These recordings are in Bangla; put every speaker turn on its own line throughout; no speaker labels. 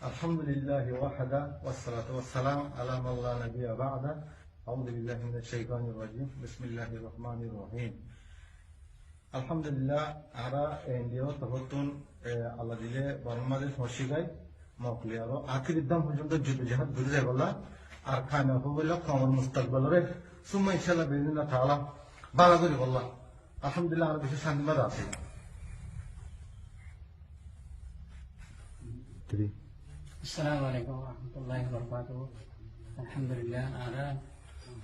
الحمد لله وحده والصلاة والسلام على من لا نبي بعده أعوذ بالله من الشيطان الرجيم بسم الله الرحمن الرحيم الحمد لله أرى إنديو تفوتون الله দিলে বাংলাদেশ মসজিদাই মকলি আর আখির দাম পর্যন্ত যুদ্ধ জিহাদ ঘুরে যায় বলা আর খানা হবল কমন মুস্তাকবাল রে সুম্মা ইনশাআল্লাহ বিদিনা তাআলা বালা করি বলা আলহামদুলিল্লাহ আর বেশি শান্তিবাদ আছে Three.
আসসালামু আলাইকুম রহমতুল্লাহ বরকাত আলহামদুলিল্লাহ আরা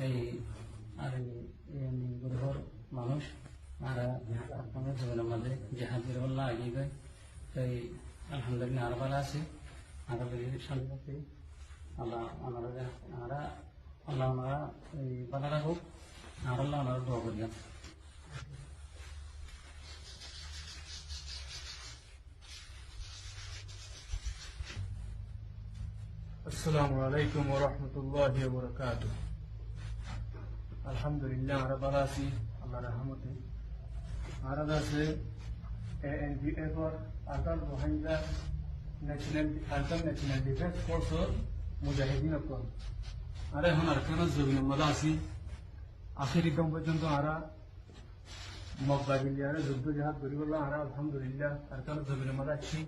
এই আর গ্রহর মানুষ আরা আপনার জীবনের মাঝে জাহাজের বল্লা আগিয়ে গয় তাই আলহামদুলিল্লাহ আরও ভালো আছে আরও শান্তি আছে আল্লাহ আমরা আরা আল্লাহ আমরা এই ভালো রাখুক আর আল্লাহ আমরা দোয়া আসসালামু
আলাইকুম ওয়া রাহমাতুল্লাহি ওয়া বারাকাতুহু। আলহামদুলিল্লাহ, আমরা ভালো আছি, আল্লাহর রহমতে। আমরা আছে এএনপি এফর আদাল রোহিঙ্গা ন্যাশনাল আদাল ন্যাশনাল ডিফেন্স ফোর্স মুজাহিদিন অকল আর এখন আর কেন জমিন মাদা আছি। আখেরি দম পর্যন্ত আমরা মক্কা গিয়ে যুদ্ধ জাহাজ করি বললাম আমরা আলহামদুলিল্লাহ, আর কেন জমিন মাদা আছি।